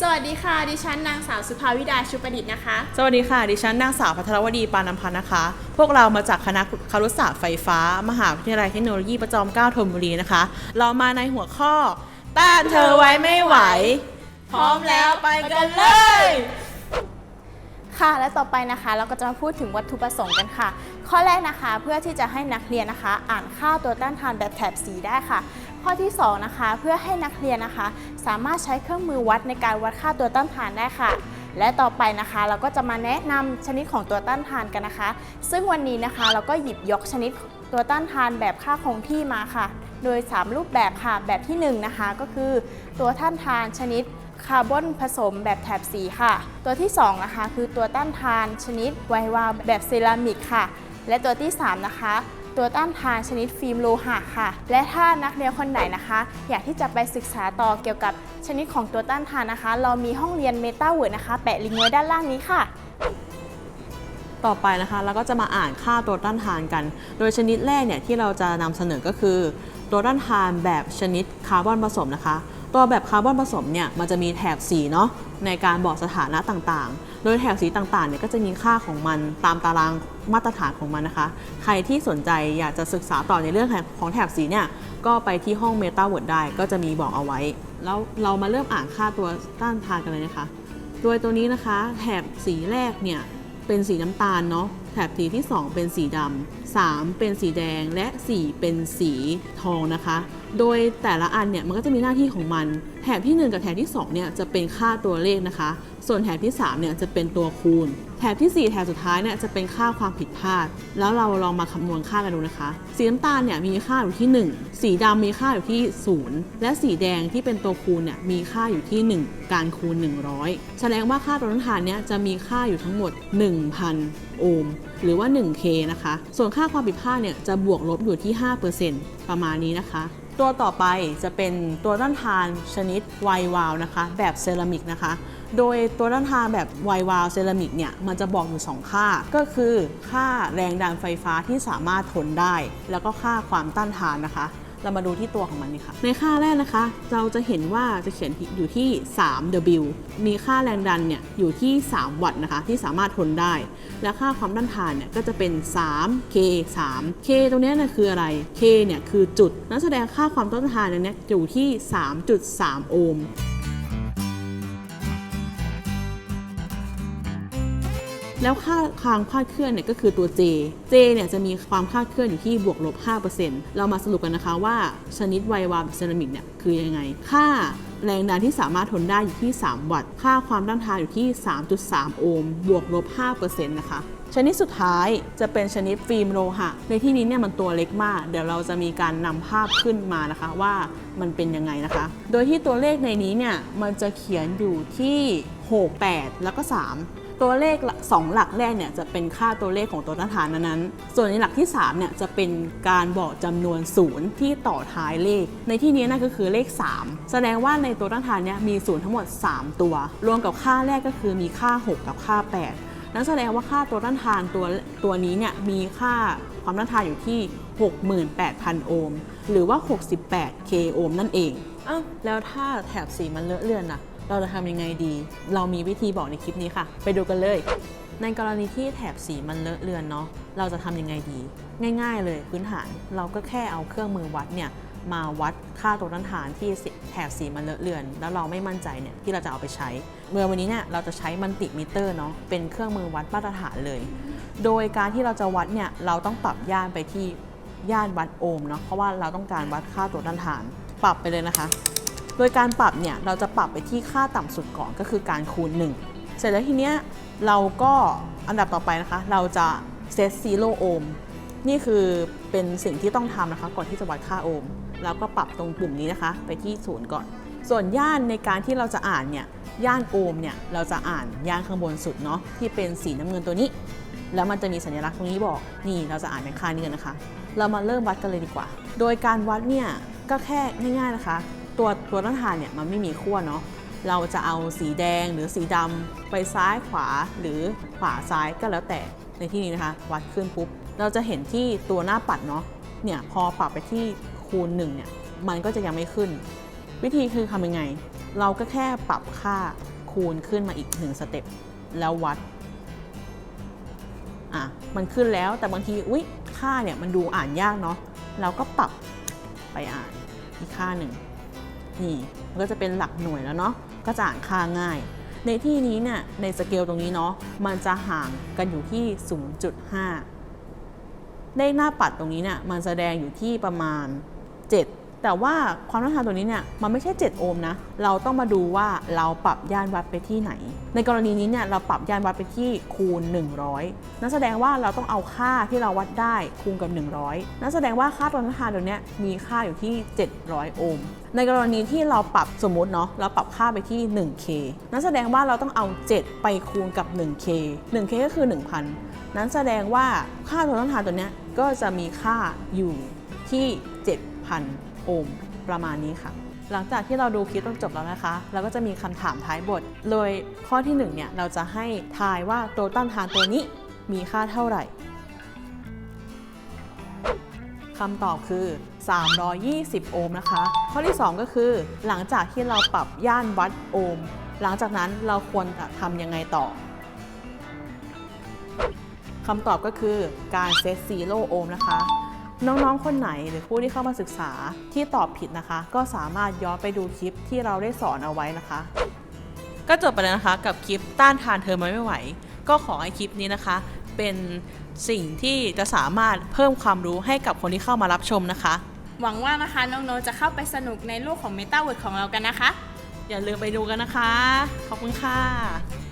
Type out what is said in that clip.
สวัสดีค่ะ ดิฉันนางสาวสุภาวิดาชุประดิษฐ์นะคะ สวัสดีค่ะ ดิฉันนางสาวพัทรวดีปานำพันธ์นะคะ พวกเรามาจากคณะครุศาสตร์ไฟฟ้า มหาวิทยาลัยเทคโนโลยีประจอมเกล้าธนบุรีนะคะ เรามาในหัวข้อ ต้านเธอไว้ไม่ไหว พร้อมแล้วไปกันเลย ค่ะ และต่อไปนะคะเราก็จะมาพูดถึงวัตถุประสงค์กันค่ะ ข้อแรกนะคะเพื่อที่จะให้นักเรียนนะคะ อ่านค่าตัวต้านทานแบบแถบสีได้ค่ะ ข้อที่สองนะคะ เพื่อให้นักเรียนนะคะ สามารถใช้เครื่องมือวัดในการวัดค่าตัวต้านทานได้ค่ะ และต่อไปนะคะ เราก็จะมาแนะนำชนิดของตัวต้านทานกันนะคะ ซึ่งวันนี้นะคะเราก็หยิบยกชนิดตัวต้านทานแบบค่าคงที่มาค่ะ โดย 3 รูปแบบค่ะ แบบที่ 1 นะคะ ก็คือตัวต้านทานชนิดคาร์บอนผสมแบบแถบสีค่ะ ตัวที่ 2 นะคะ คือตัวต้านทานชนิดไววาวแบบเซรามิกค่ะ และตัวที่ 3 นะคะ ตัวต้านทานชนิดฟิล์มโลหะค่ะ และถ้านักเรียนคนไหนนะคะ อยากที่จะไปศึกษาต่อเกี่ยวกับชนิดของตัวต้านทานนะคะ เรามีห้องเรียนเมตาเวิร์ดนะคะ แปะลิงก์ไว้ด้านล่างนี้ค่ะ ต่อไปนะคะเราก็จะมาอ่านค่าตัวต้านทานกัน โดยชนิดแรกเนี่ยที่เราจะนำเสนอก็คือ ตัวต้านทานแบบชนิดคาร์บอนผสมนะคะ ตัวแบบคาร์บอนผสมเนี่ยมันจะมีแถบสีเนาะในการบอกสถานะต่างๆ โดยแถบสีต่างๆเนี่ยก็จะมีค่าของมันตามตารางมาตรฐานของมันนะคะ ใครที่สนใจอยากจะศึกษาต่อในเรื่องของแถบสีเนี่ยก็ไปที่ห้อง Meta Word ได้ก็จะมีบอกเอาไว้ แล้วเรามาเริ่มอ่านค่าตัวต้านทานกันเลยนะคะ โดยตัวนี้นะคะแถบสีแรกเนี่ยเป็นสีน้ำตาลเนาะแถบสีที่ 2 เป็นสีดำ3เป็นสีแดงและ 4 เป็นสีทองนะคะ โดยแต่ละอันเนี่ยมันก็จะมีหน้าที่ของมัน แถบที่ 1 กับแถบที่ 2 เนี่ยจะเป็นค่าตัวเลขนะคะ ส่วนแถบที่ 3 เนี่ยจะเป็นตัวคูณ แถบทีสี่ 4 แถบสุดท้ายเนี่ยจะเป็นค่าความผิดพลาด แล้วเราลองมาคำนวณค่ากันดูนะคะ สีน้ำตาลเนี่ยมีค่าอยู่ที่ 1 สีดำมีค่าอยู่ที่ 0 และสีแดงที่เป็นตัวคูณเนี่ยมีค่าอยู่ที่ 1 การคูณ 100 แสดงว่าค่าตัวต้านทานเนี่ยจะมีค่าอยู่ทั้งหมด 1,000 โอห์มหรือว่า 1K นะคะ ส่วนค่าความผิดพลาดเนี่ยจะบวกลบอยู่ที่ 5%ประมาณนี้นะคะ ตัวต่อไปจะเป็นตัวต้านทานชนิดไววาลนะคะ แบบเซรามิกนะคะ โดยตัวต้านทานแบบไววาลเซรามิกเนี่ยมันจะบอกอยู่ 2 ค่า ก็คือค่าแรงดันไฟฟ้าที่สามารถทนได้ แล้วก็ค่าความต้านทานนะคะ เรามาดูที่ตัวของมันนี่ค่ะ ในค่าแรกนะคะ เราจะเห็นว่าจะเขียนอยู่ที่ 3W มีค่าแรงดันเนี่ยอยู่ที่ 3 วัตต์นะคะ ที่สามารถทนได้ และค่าความต้านทานเนี่ยก็จะเป็น 3K 3 K ตรงนี้นะคืออะไร K เนี่ยคือจุด นั่นแสดงค่าความต้านทานเนี่ยอยู่ที่ 3.3 โอห์ม แล้วค่าความคลาดเคลื่อนเนี่ยก็คือตัว J J เนี่ยจะมีความคลาดเคลื่อนอยู่ที่บวกลบ 5%เรามาสรุปกันนะคะว่าชนิดไววาล์เซรามิกเนี่ยคือยังไง ค่าแรงดันที่สามารถทนได้อยู่ที่ 3 วัตต์ ค่าความต้านทานอยู่ที่ 3.3 โอห์ม บวกลบ 5%นะคะชนิดสุดท้ายจะเป็นชนิดฟิล์มโลหะ ในที่นี้เนี่ยมันตัวเล็กมาก เดี๋ยวเราจะมีการนำภาพขึ้นมานะคะว่ามันเป็นยังไงนะคะ โดยที่ตัวเลขในนี้เนี่ยมันจะเขียนอยู่ที่ 6 8 แล้วก็ 3 ตัวเลขสองหลักแรกเนี่ยจะเป็นค่าตัวเลขของตัวต้านทานนั้นๆ ส่วนในหลักที่3เนี่ยจะเป็นการบอกจำนวนศูนย์ที่ต่อท้ายเลข ในที่นี้นั่นก็คือเลข 3 แสดงว่าในตัวต้านทานเนี่ยมีศูนย์ทั้งหมด 3 ตัว รวมกับค่าแรกก็คือมีค่า 6 กับค่า 8 นั่นแสดงว่าค่าตัวต้านทานตัวตัวนี้เนี่ยมีค่าความต้านทานอยู่ที่ 68,000 โอห์ม หรือว่า 68 k โอห์มนั่นเองอ้าวแล้วถ้าแถบสีมันเลอะเลือนนะ เราจะทำยังไงดี เรามีวิธีบอกในคลิปนี้ค่ะ ไปดูกันเลย ในกรณีที่แถบสีมันเลอะเลือนเนาะเราจะทำยังไงดี ง่าย ๆ เลยพื้นฐานเราก็แค่เอาเครื่องมือวัดเนี่ยมาวัดค่าตัวต้านทานที่แถบสีมันเลอะเลือน แล้วเราไม่มั่นใจเนี่ยที่เราจะเอาไปใช้ เมื่อวันนี้เนี่ยเราจะใช้มันติมิเตอร์เนาะเป็นเครื่องมือวัดมาตรฐานเลย โดยการที่เราจะวัดเนี่ยเราต้องปรับย่านไปที่ย่านวัดโอห์มเนาะเพราะว่าเราต้องการวัดค่าตัวต้านทาน ปรับไปเลยนะคะ โดยการปรับเนี่ยเราจะปรับไปที่ค่าต่ำสุดก่อนก็คือการคูณ 1 เสร็จแล้วทีเนี้ยเราก็อันดับต่อไปนะคะ เราจะเซตซีโร่โอห์มนี่คือเป็นสิ่งที่ต้องทำนะคะ ก่อนที่จะวัดค่าโอห์มแล้วก็ปรับตรงปุ่มนี้นะคะ ไปที่ศูนย์ก่อน ส่วนย่านในการที่เราจะอ่านเนี่ยย่านโอห์มเนี่ยเราจะอ่านย่านข้างบนสุดเนาะที่เป็นสีน้ำเงินตัวนี้ แล้วมันจะมีสัญลักษณ์ตรงนี้บอกนี่เราจะอ่านเป็นค่านี้กันนะคะ เรามาเริ่มวัดกันเลยดีกว่า โดยการวัดเนี่ยก็แค่ง่ายๆนะคะ ตัวตัวต้นทานเนี่ยมันไม่มีขั้วเนาะเราจะเอาสีแดงหรือสีดำไปซ้ายขวาหรือขวาซ้ายก็แล้วแต่ในที่นี้นะคะ วัดขึ้นปุ๊บ เราจะเห็นที่ตัวหน้าปัดเนาะเนี่ยพอปรับไปที่คูณ1เนี่ยมันก็จะยังไม่ขึ้น วิธีคือทำยังไง เราก็แค่ปรับค่าคูณขึ้นมาอีก1สเต็ปแล้ววัดอะมันขึ้นแล้วแต่บางทีอุ๊ยค่าเนี่ยมันดูอ่านยากเนาะเราก็ปรับไปอ่านอีกค่าหนึ่ง นี่มันก็จะเป็นหลักหน่วยแล้วเนาะก็จะอ่านค่าง่าย ในที่นี้เนี่ยในสเกลตรงนี้เนาะมันจะห่างกันอยู่ที่ 0.5เลขหน้าปัดตรงนี้เนี่ยมันแสดงอยู่ที่ประมาณ 7 แต่ว่าความต้านทานตัวนี้เนี่ยมันไม่ใช่ 7 โอห์มนะ เราต้องมาดูว่าเราปรับย่านวัดไปที่ไหน ในกรณีนี้เนี่ยเราปรับย่านวัดไปที่คูณ 100 นั่นแสดงว่าเราต้องเอาค่าที่เราวัดได้คูณกับ 100 นั่นแสดงว่าค่าตัวต้านทานตัวนี้มีค่าอยู่ที่ 700 โอห์ม ในกรณีที่เราปรับสมมติเนาะเราปรับค่าไปที่ 1K นั่นแสดงว่าเราต้องเอา 7 ไปคูณกับ 1K 1K ก็คือ 1,000 นั้นแสดงว่าค่าตัวต้านทานตัวนี้ก็จะมีค่าอยู่ที่ 7,000 โอห์มประมาณนี้ค่ะ หลังจากที่เราดูคลิปจนจบแล้วนะคะ เราก็จะมีคำถามท้ายบท โดยข้อที่1เนี่ยเราจะให้ทายว่าตัวต้านทานตัวนี้มีค่าเท่าไหร่คำตอบคือ 320 โอห์มนะคะ ข้อที่ 2 ก็คือหลังจากที่เราปรับย่านวัดโอห์มหลังจากนั้นเราควรจะทำยังไงต่อคำตอบก็คือการเซตซีโร่โอห์มนะคะ น้องๆ คนไหนหรือผู้ที่เข้ามาศึกษาที่ตอบผิดนะคะ ก็สามารถย้อนไปดูคลิปที่เราได้สอนเอาไว้นะคะ ก็จบไปแล้วนะคะกับคลิปต้านทานเธอมาไม่ไหว ก็ขอให้คลิปนี้นะคะ เป็นสิ่งที่จะสามารถเพิ่มความรู้ให้กับคนที่เข้ามารับชมนะคะ หวังว่านะคะน้องๆจะเข้าไปสนุกในโลกของ m e t a w o r d ของเรากันนะคะ อย่าลืมไปดูกันนะคะ ขอบคุณค่ะ